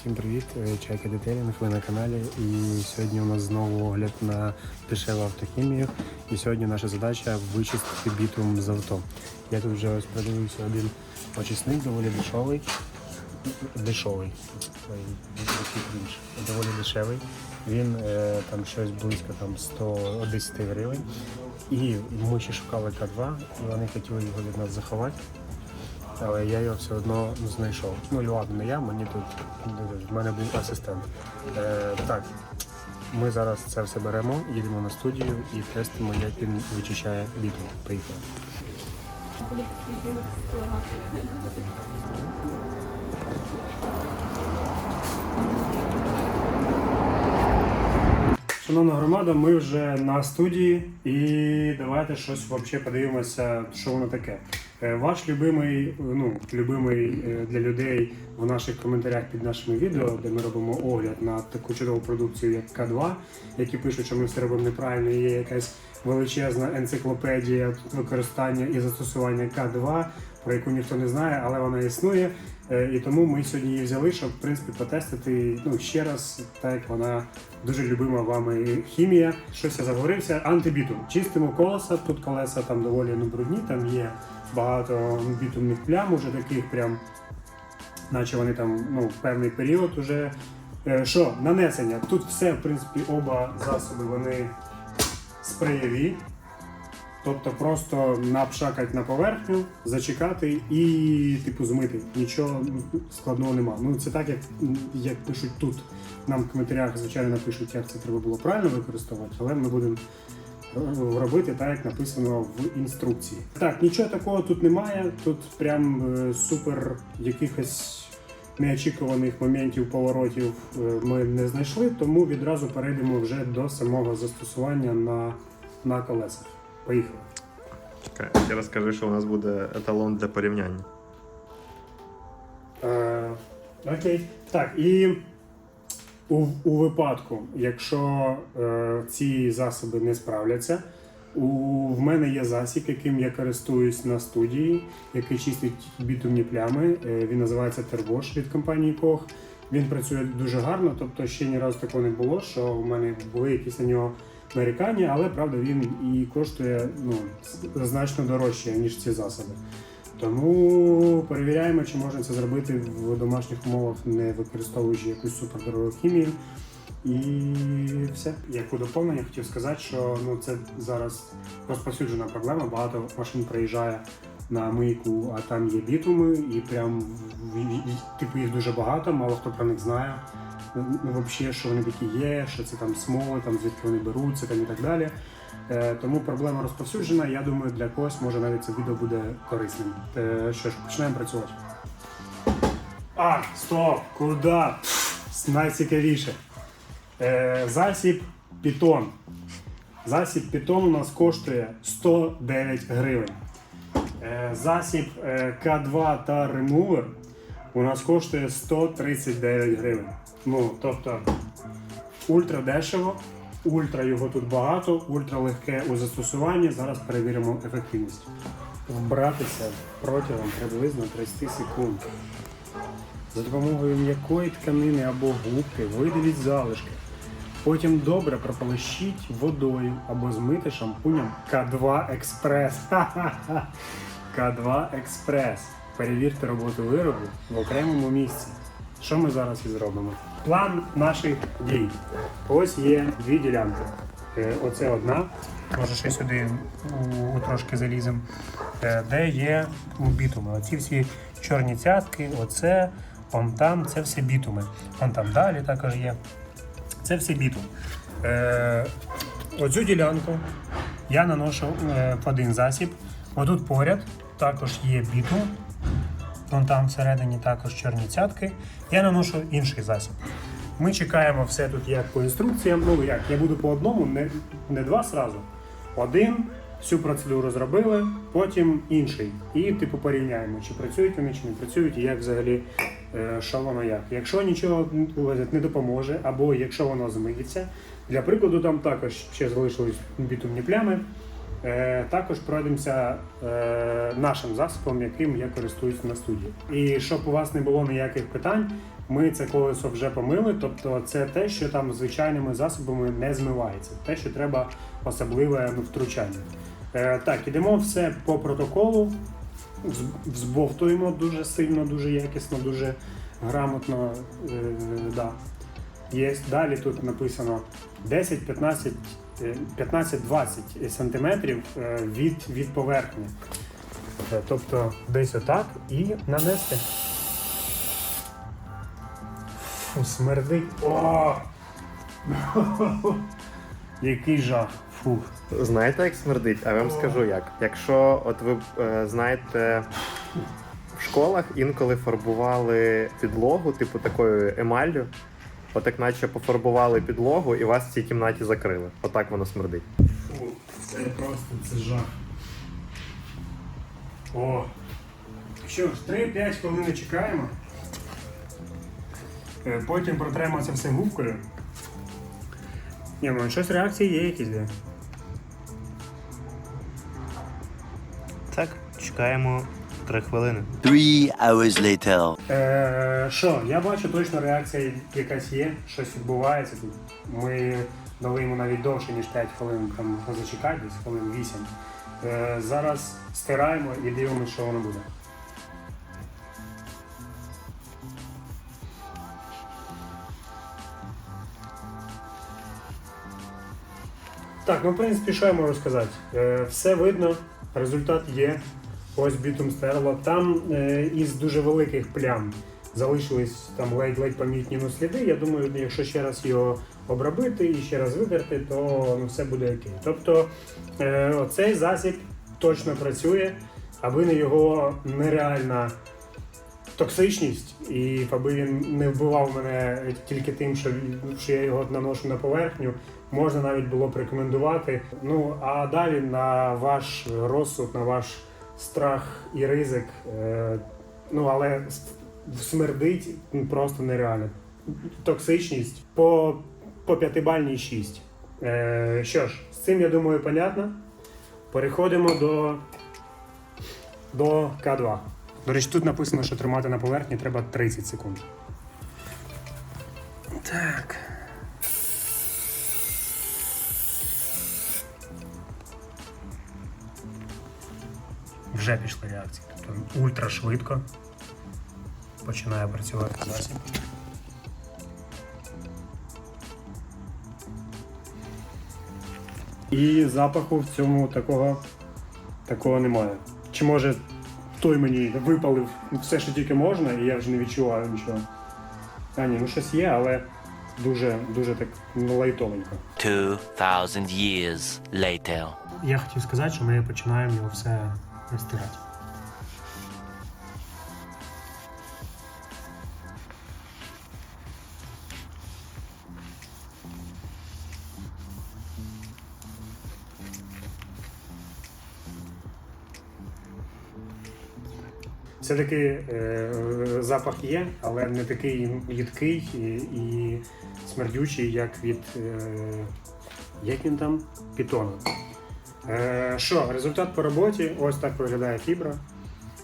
Всім привіт, Чайка Детейлінг, ви на каналі. І сьогодні у нас знову огляд на дешеву автохімію. І сьогодні наша задача вичистити бітум з авто. Я тут вже ось продивився один очисник, доволі дешевий. Дешевий. Доволі дешевий. Він е, там щось близько там 110 гривень. І ми ще шукали К2, і вони хотіли його від нас заховати але я його все одно знайшов. Ну, ладно, не я, мені тут в мене був асистент. Е, так, ми зараз це все беремо, їдемо на студію і тестимо, як він вичищає бітум. Поїхали. Шановна громада, ми вже на студії і давайте щось взагалі подивимося, що воно таке. Е, Ваш любимий, ну, любимий е, для людей в наших коментарях під нашими відео, де ми робимо огляд на таку чудову продукцію, як К2, які пишуть, що ми все робимо неправильно, є якась величезна енциклопедія використання і застосування К2, про яку ніхто не знає, але вона існує. Е, І тому ми сьогодні її взяли, щоб в принципі потестити ну, ще раз, так як вона дуже любима вами хімія. Щось я заговорився. Антибітум. Чистимо колеса. Тут колеса там доволі ну, брудні, там є багато бітумних плям, уже таких прям, наче вони там ну, певний період уже. Е, Що, нанесення? Тут все, в принципі, оба засоби вони спреєві. Тобто просто напшакати на поверхню, зачекати і типу змити. Нічого складного нема. Ну це так, як, як пишуть тут. Нам в коментарях, звичайно, напишуть, як це треба було правильно використовувати, але ми будемо робити так, як написано в інструкції. Так, нічого такого тут немає. Тут прям е, супер якихось неочікуваних моментів, поворотів е, ми не знайшли, тому відразу перейдемо вже до самого застосування на, на колесах. Поїхали. Чекай, ще раз скажи, що у нас буде еталон для порівняння. Е, окей. Так, і у, у випадку, якщо е, ці засоби не справляться, у, в мене є засіб, яким я користуюсь на студії, який чистить бітумні плями. Е, він називається Тервош від компанії Кох. Він працює дуже гарно, тобто ще ні разу такого не було, що в мене були якісь на нього нарікання, але правда він і коштує ну, значно дорожче, ніж ці засоби. Тому перевіряємо, чи можна це зробити в домашніх умовах, не використовуючи якусь супердорогу хімію. І все. Як у доповнення хотів сказати, що ну, це зараз розповсюджена проблема. Багато машин приїжджає на мийку, а там є бітуми, і прям типу їх дуже багато, мало хто про них знає. Ну, взагалі, що вони такі є, що це там смоли, там звідки вони беруться там і так далі. Е, тому проблема розповсюджена. Я думаю, для когось може навіть це відео буде корисним. Е, що ж, починаємо працювати. А, стоп! Куди? Найцікавіше. Е, засіб Python. Засіб Python у нас коштує 109 гривень. Засіб е, К2 та Remover у нас коштує 139 гривень. Ну, тобто, ультра дешево, ультра його тут багато, ультра легке у застосуванні. Зараз перевіримо ефективність. Вбратися протягом приблизно 30 секунд. За допомогою м'якої тканини або губки видаліть залишки. Потім добре прополощіть водою або змити шампунем К2 Експрес. Ха-ха-ха. К2 Експрес. Перевірте роботу виробу в окремому місці. Що ми зараз і зробимо? План наших дій. Ось є дві ділянки. Е, Оце одна. Може ще сюди трошки залізем, е, де є бітуми. Оці всі чорні цятки, оце, он там, це все бітуми. Он там далі також є. Це все бітум. Е, оцю ділянку я наношу в один засіб. Отут поряд також є бітум. Вон там всередині також чорні цятки. Я наношу інший засіб. Ми чекаємо все тут як по інструкціям. Ну як, я буду по одному, не, не два сразу. Один, всю процедуру зробили, потім інший. І типу порівняємо, чи працюють вони, чи не працюють, і як взагалі е, що воно як. Якщо нічого не допоможе, або якщо воно змиється, для прикладу, там також ще залишились бітумні плями. Е, також пройдемося е, нашим засобом, яким я користуюсь на студії. І щоб у вас не було ніяких питань, ми це колесо вже помили, тобто це те, що там звичайними засобами не змивається, те, що треба особливе втручання. Е, так, ідемо все по протоколу, Вз- взбовтуємо дуже сильно, дуже якісно, дуже грамотно. Да. Є. Далі тут написано 10-15 е, 15-20 сантиметрів е, від, від поверхні. Е, Тобто десь отак і нанести. Фу, смердить. О! Який жах. Фух. Знаєте, як смердить? А я вам скажу як. Якщо от ви е, знаєте, в школах інколи фарбували підлогу, типу такою емаллю, отак наче пофарбували підлогу і вас в цій кімнаті закрили. Отак воно смердить. Фу, це просто це жах. О. Що ж, 3-5 хвилин чекаємо. Е, Потім протремо це все губкою. Ні, ну щось реакції є якісь, де. Так, чекаємо 3 хвилини. Three hours later. Е, Що, я бачу точно реакція якась є, щось відбувається тут. Ми дали йому навіть довше, ніж 5 хвилин там зачекати, десь хвилин 8. Е, зараз стираємо і дивимося, що воно буде. Так, ну в принципі, що я можу сказати? Е, все видно, результат є. Ось бітум стерло. Там е, із дуже великих плям залишились там ледь-ледь помітні ну, сліди. Я думаю, якщо ще раз його обробити і ще раз видерти, то ну, все буде окей. Тобто е, цей засіб точно працює, аби не його нереальна токсичність, і аби він не вбивав мене тільки тим, що, що я його наношу на поверхню, можна навіть було б рекомендувати. Ну а далі на ваш розсуд, на ваш страх і ризик. Е, ну але смердить просто нереально. Токсичність по, по п'ятибальній 6. Е, що ж, з цим я думаю, понятно. Переходимо до, до К2. До речі, тут написано, що тримати на поверхні треба 30 секунд. Так. Вже пішли реакції. Тобто ультра швидко починає працювати засіб. І запаху в цьому такого, такого немає. Чи може той мені випалив все, що тільки можна, і я вже не відчуваю нічого. А ні, ну щось є, але дуже, дуже так лайтовенько. Two thousand years later. Я хотів сказати, що ми починаємо його все стирати. Все-таки е, запах є, але не такий їдкий і, і смердючий, як від. Е, як він там? Пітону. Е, Що, результат по роботі? Ось так виглядає фібра.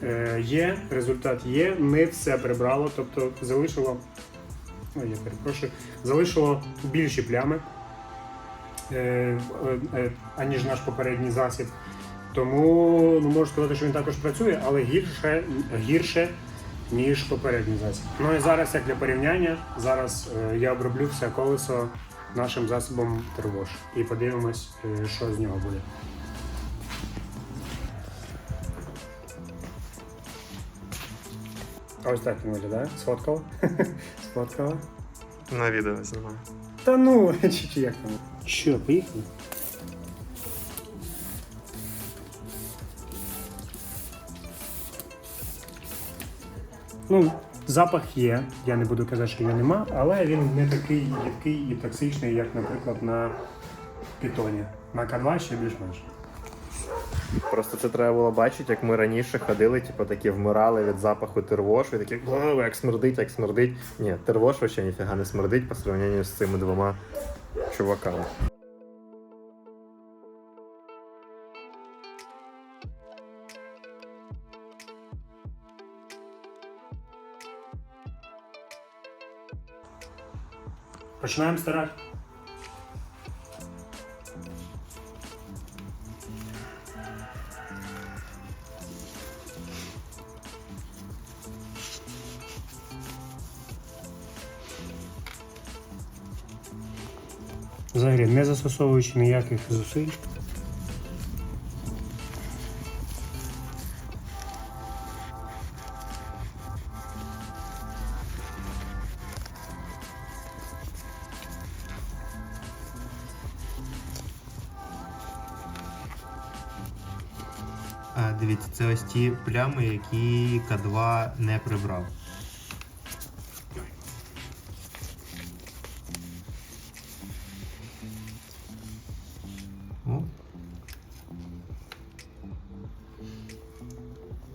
Е, Є, результат є, не все прибрало, тобто залишило. Ой, я перепрошую, залишило більші плями, е, е, е, аніж наш попередній засіб. Тому ну, можу сказати, що він також працює, але гірше, гірше ніж попередній засіб. Ну і зараз, як для порівняння, зараз е, я оброблю все колесо нашим засобом тервош і подивимось, е, що з нього буде. Ось так він виглядає. Сфоткала. Сфоткала. На відео знімаю. Та ну, чи, чи як там? Що, поїхали? Ну, запах є, я не буду казати, що його нема, але він не такий їдкий і токсичний, як, наприклад, на питоні. На К2 ще більш-менш. Просто це треба було бачити, як ми раніше ходили, типу такі вмирали від запаху тервошу, і такі «О, як смердить, як смердить. Ні, тервош вообще ніфіга не смердить по сравненню з цими двома чуваками. Починаємо стирати. Взагалі, не застосовуючи ніяких зусиль. Ось ті плями, які К2 не прибрав. О.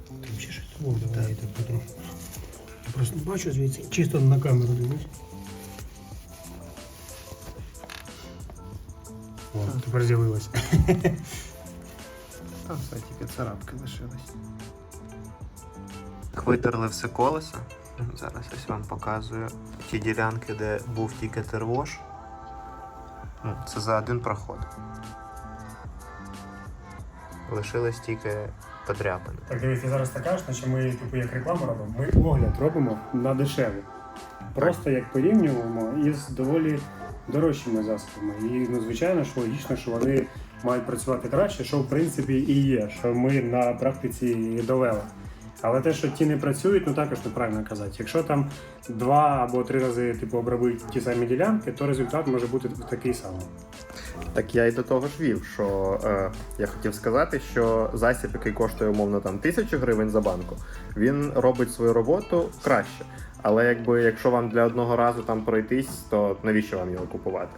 Там ще щось. О, давай я так потроху. Я просто не бачу звідси. Чисто на камеру дивлюсь. О, тепер з'явилося. Все тільки царапки лишились. Витерли все колесо. Зараз ось вам показую ті ділянки, де був тільки тервош. Ну, це за один проход. Лишились тільки подряпини. Так, дивись, ти зараз так кажеш, наче ми типу як рекламу робимо. Ми огляд робимо на дешеві. Просто як порівнюємо із доволі дорожчими засобами. І ну, звичайно, що логічно, що вони мають працювати краще, що в принципі і є, що ми на практиці довели. Але те, що ті не працюють, ну також неправильно казати. Якщо там два або три рази типу обробити ті самі ділянки, то результат може бути такий самий. Так я й до того ж вів, що е, я хотів сказати, що засіб, який коштує умовно там тисячу гривень за банку, він робить свою роботу краще. Але якби якщо вам для одного разу там пройтись, то навіщо вам його купувати?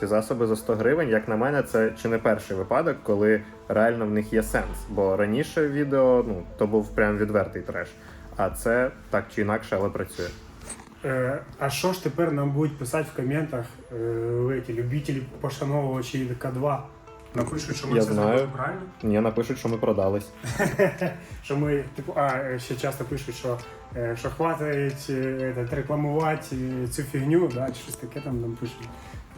Ці засоби за 100 гривень, як на мене, це чи не перший випадок, коли реально в них є сенс. Бо раніше відео ну то був прям відвертий треш. А це так чи інакше, але працює. Е, а що ж тепер нам будуть писати в коментах е, ці любителі пошановувачі К2? Напишуть, що ми Я все знаю. зробили правильно? Ні, напишуть, що ми продались. Що ми, типу, а ще часто пишуть, що, е, що хватить е, этот, рекламувати е, цю фігню, да, чи щось таке там нам пишуть.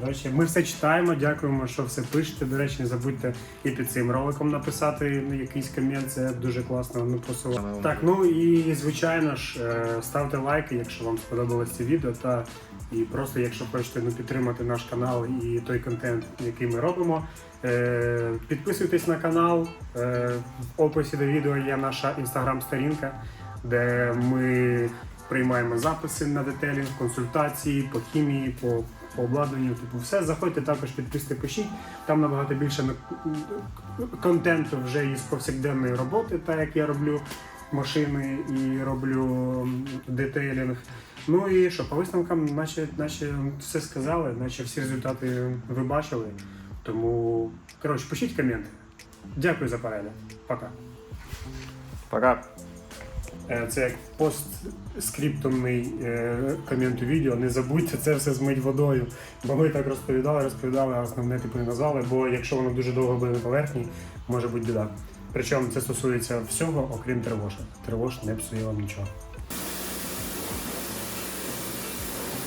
Коротше, ми все читаємо, дякуємо, що все пишете. До речі, не забудьте і під цим роликом написати ну, якийсь комент, це дуже класно не просило. Так, ну і звичайно ж, е, ставте лайки, якщо вам сподобалось це відео, та і просто якщо хочете ну, підтримати наш канал і той контент, який ми робимо. Е, Підписуйтесь на канал. Е, В описі до відео є наша інстаграм-сторінка, де ми приймаємо записи на детелінг, консультації по хімії, по, по обладнанню. Типу, все. Заходьте також, підписуйте, пишіть. Там набагато більше контенту вже із повсякденної роботи, так як я роблю машини і роблю детейлінг. Ну і що, по висновкам, наче, наче все сказали, наче всі результати ви бачили. Тому, коротше, пишіть коменти. Дякую за перегляд. Пока. Пока. Е, Це як постскриптумний е, комент у відео. Не забудьте це все змить водою. Бо ми так розповідали, розповідали, а основне типу не назвали, бо якщо воно дуже довго буде на поверхні, може бути біда. Причому це стосується всього, окрім тривожа. Тривож не псує вам нічого.